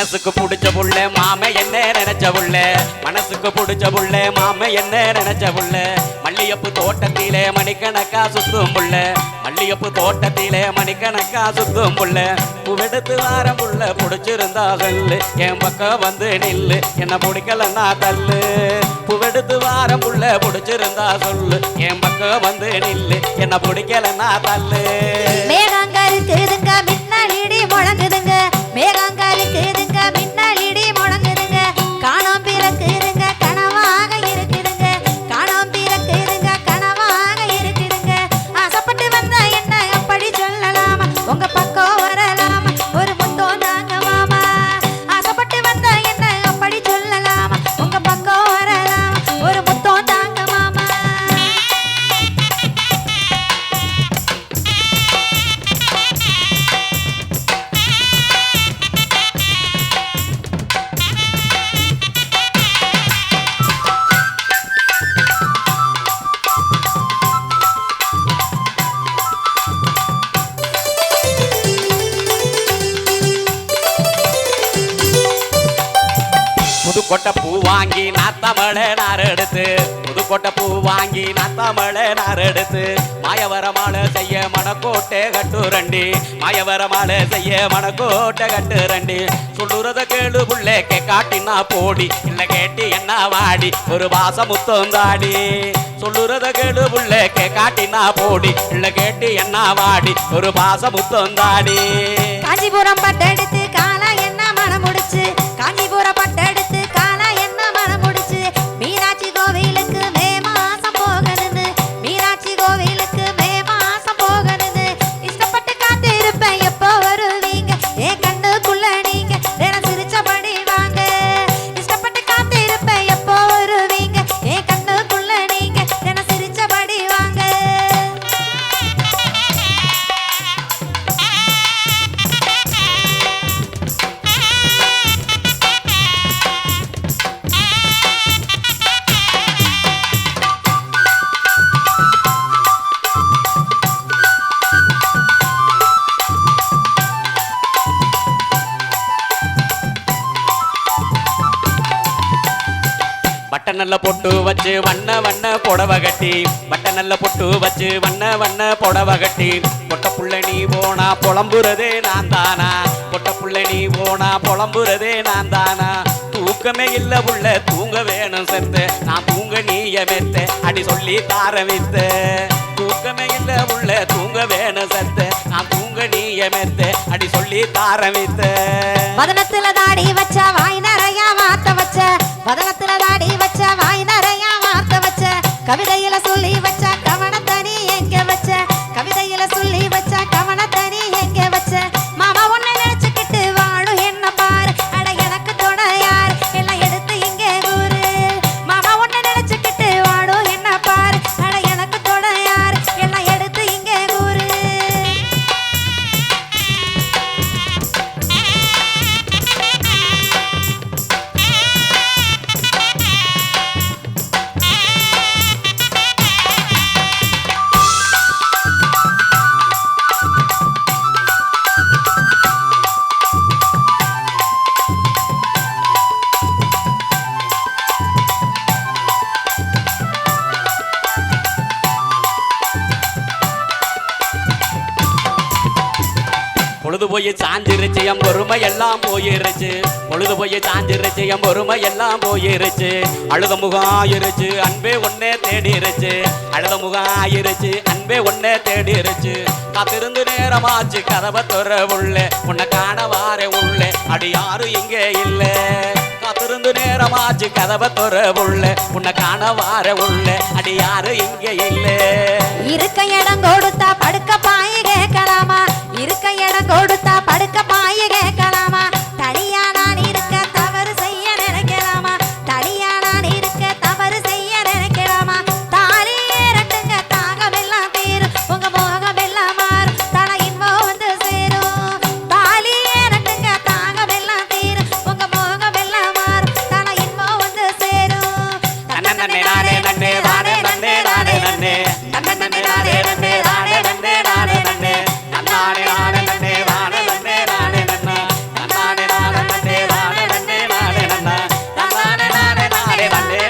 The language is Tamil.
மனசுக்கு பிடிச்ச புள்ள மாம என்ன நினைச்ச புள்ள. மனசுக்கு பிடிச்ச புள்ள மாம என்ன நினைச்ச புள்ள. மல்லியப்பு தோட்டத்திலே மணிக்கணக்கா சுத்தும் புள்ள. மல்லியப்பு தோட்டத்திலே மணிக்கணக்கா சுத்தும் புள்ள. புவெடுத்து வாரம் புள்ள பிடிச்சிருந்தா சொல்லு. என் பக்கம் வந்து நில்லு. என்ன பிடிக்கலன்னா தள்ளு. புவெடுத்து வாரம் புள்ள பிடிச்சிருந்தா சொல்லு. என் பக்கம் வந்து நில்லு. என்ன பிடிக்கலன்னா தள்ளு. மேகங்க இருக்குதுங்க முழங்குதுங்க. மேகாங்க புதுக்கோட்டை பூ வாங்கி நாத்தமழை நார் எடுத்து புதுக்கோட்டை பூ வாங்கி நாத்தமழை நார் எடுத்து மாயவர செய்ய மணக்கோட்டை கட்டுரண்டி மாயவர மாலை செய்ய மணக்கோட்டை கட்டுரண்டி சொல்லுறத கேளு புள்ளே கே காட்டினா போடி. இல்லை கேட்டி என்ன வாடி ஒரு வாசம் முத்தம் தாடி. சொல்லுறத கேளு புள்ளே கே காட்டினா போடி. இல்ல கேட்டு என்ன வாடி ஒரு பாச முத்தம் தாடி. காஞ்சிபுரம் பட்டெடுத்து காலா என்ன மனம் முடிச்சு. பட்டனல்ல பொட்டு வச்சு வண்ண வண்ண புடவை கட்டி பட்டனல்ல பொட்டு வச்சு வண்ண வண்ண புடவை கட்டி. பொட்ட புள்ள நீ போனா புலம்புறதே நான் தானா? பொட்ட புள்ள நீ போனா புலம்புறதே நான் தானா? தூக்கமே இல்ல புள்ள தூங்க வேணும் செத்த. நான் தூங்க நீய மெத்த அடி சொல்லி தாரமித்த தூக்கமே இல்ல உள்ள தூங்க வேணும் செத்த. நான் தூங்க நீய மெத்த அடி சொல்லி தாரமித்த வதனத்துல தாடி வச்ச வாய் நிறைய மாத்த வச்ச வதனத்துல கவிதையில சொல்லி போய் சாஞ்சிருச்சு என் பொறுமை எல்லாம் போயிருச்சு. பொழுது போய் சாஞ்சிருச்சு என் பொறுமை எல்லாம் போயிருச்சு. அழுத முகம் ஆயிருச்சு அன்பே ஒன்னே தேடிருச்சு. அழுத முகம் ஆயிருச்சு அன்பே ஒன்னே தேடிருச்சு. காத்திருந்து நேரமாச்சு கதவை துற உள்ளே. உன்னை காண உள்ளே. அடி யாரும் இங்கே இல்லை? காத்திருந்து நேரமாச்சு கதவை துற உள்ளே. உன்னை காண வார உள்ள. அடி யாரும் இங்கே இல்லை? இருக்க இடம் கொடுத்தா படுக்க பாய படுக்க இடம் கொடுத்தா படுக்க பாய bandera.